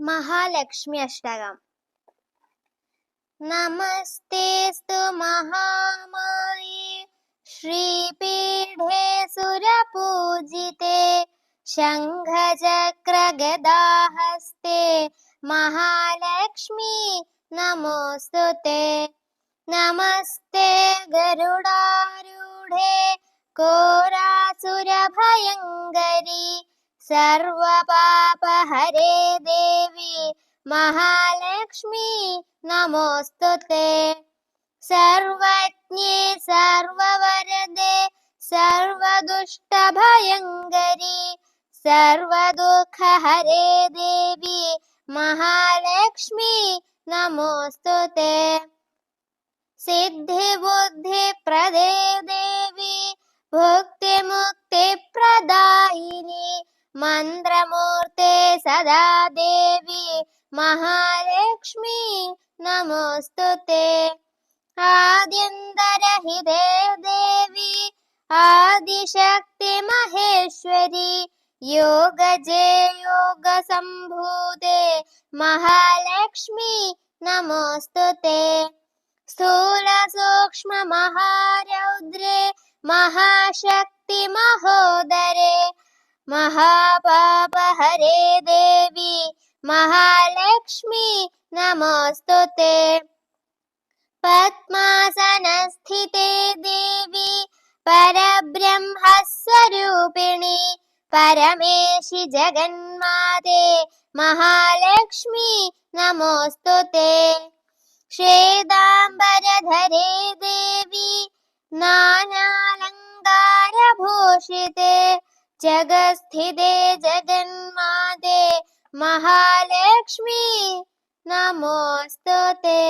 മഹാലക്ഷ്മി അഷ്ടകം. നമസ്തേസ്തു മഹാമായേ ശ്രീപീഠേ സുരപൂജിതേ. ശംഖചക്രഗദാഹസ്തേ. മഹാലക്ഷ്മി നമോസ്തു തേ. നമസ്തേ ഗരുഡാരൂഢേ. കോരാസുരഭയങ്കരി. सर्वपापहरे देवी, महालक्ष्मी नमोऽस्तु ते सर्वज्ञे, सर्ववरदे, सर्वदुष्टभयङ्करी, सर्वदुःखहरे देवी, महालक्ष्मी नमोऽस्तु ते सिद्धिबुद्धिप्रदे देवी, भुक्तिमुक्तिप्रदायिनी മന്ത്രമൂർത്തെ സദാ ദേവി മഹാലക്ഷ്മി നമോസ്തുതേ ആദ്യന്തരഹിതേ ദേവി ആദിശക്തി മഹേശ്വരി യോഗജേ യോഗ സംഭൂതേ മഹാലക്ഷ്മി നമോസ്തുതേ സ്ഥൂല സൂക്ഷ്മ മഹാരൗദ്രേ മഹാശക്തി മഹോദരേ മഹാ महालक्ष्मी नमोऽस्तु ते पद्मासनस्थिते देवी, परब्रह्मस्वरूपिणि, परमेशि जगन्माते, महालक्ष्मी नमोऽस्तु ते श्वेताम्बरधरे देवी, नानालङ्कारभूषिते, जगस्थिते जगन्माते महालक्ष्मी नमोऽस्तु ते